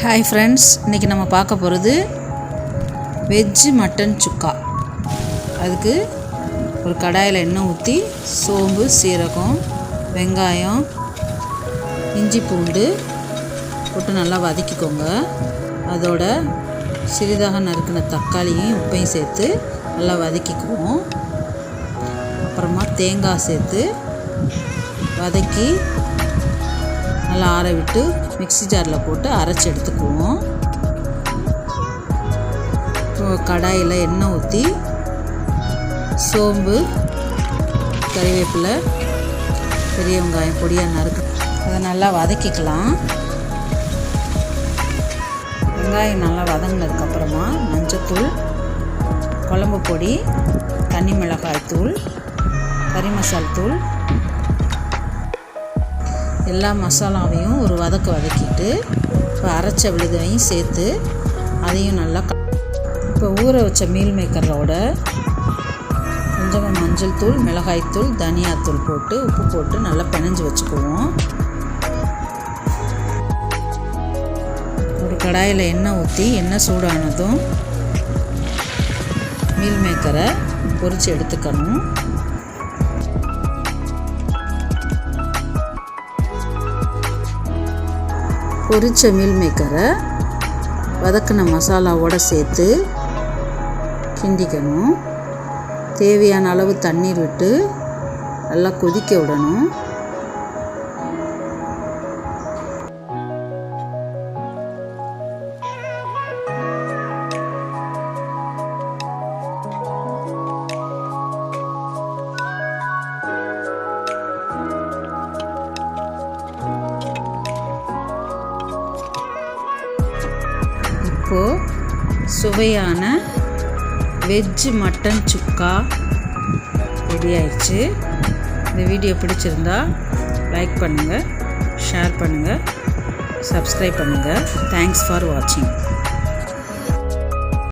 Hi friends இன்றைக்கி நம்ம பார்க்க போகிறது வெஜ்ஜு மட்டன் சுக்கா. அதுக்கு ஒரு கடாயில் எண்ணெய் ஊற்றி சோம்பு சீரகம் வெங்காயம் இஞ்சி பூண்டு போட்டு நல்லா வதக்கிக்கோங்க. அதோட சிறிதாக நறுக்கின தக்காளியும் உப்பையும் சேர்த்து நல்லா வதக்கிக்குவோம். அப்புறமா தேங்காய் சேர்த்து வதக்கி நல்லா ஆற விட்டு மிக்ஸி ஜாரில் போட்டு அரைச்சி எடுத்துக்குவோம். இப்போ கடாயில் எண்ணெய் ஊற்றி சோம்பு கறிவேப்பிலை பெரிய வெங்காயம் பொடியாக நறுக்கு. அதை நல்லா வதக்கிக்கலாம். வெங்காயம் நல்லா வதங்கினதுக்கப்புறமா மஞ்சத்தூள் குழம்பு பொடி தனி மிளகாய் தூள் கறி மசால் தூள் எல்லா மசாலாவையும் ஒரு வதக்கு வதக்கிட்டு இப்போ அரைச்ச விழுதையும் சேர்த்து அதையும் நல்லா இப்போ ஊற வச்ச மீல் மேக்கரோட கொஞ்சமாக மஞ்சள் தூள் மிளகாய்த்தூள் தனியாத்தூள் போட்டு உப்பு போட்டு நல்லா பிணைஞ்சு வச்சுக்குவோம். ஒரு கடாயில் எண்ணெய் ஊற்றி எண்ணெய் சூடானதும் மீல் மேக்கரை பொரித்து எடுத்துக்கணும். பொரிச்ச மீல் மேக்கரை வதக்கின மசாலாவோடு சேர்த்து கிண்டிக்கணும். தேவையான அளவு தண்ணீர் விட்டு நல்லா கொதிக்க விடணும். இப்போது சுவையான வெஜ் மட்டன் சுக்கா ரெடி ஆயிடுச்சு. இந்த வீடியோ பிடிச்சிருந்தா லைக் பண்ணுங்கள் ஷேர் பண்ணுங்கள் சப்ஸ்கிரைப் பண்ணுங்கள் தேங்க்ஸ் ஃபார் வாட்சிங்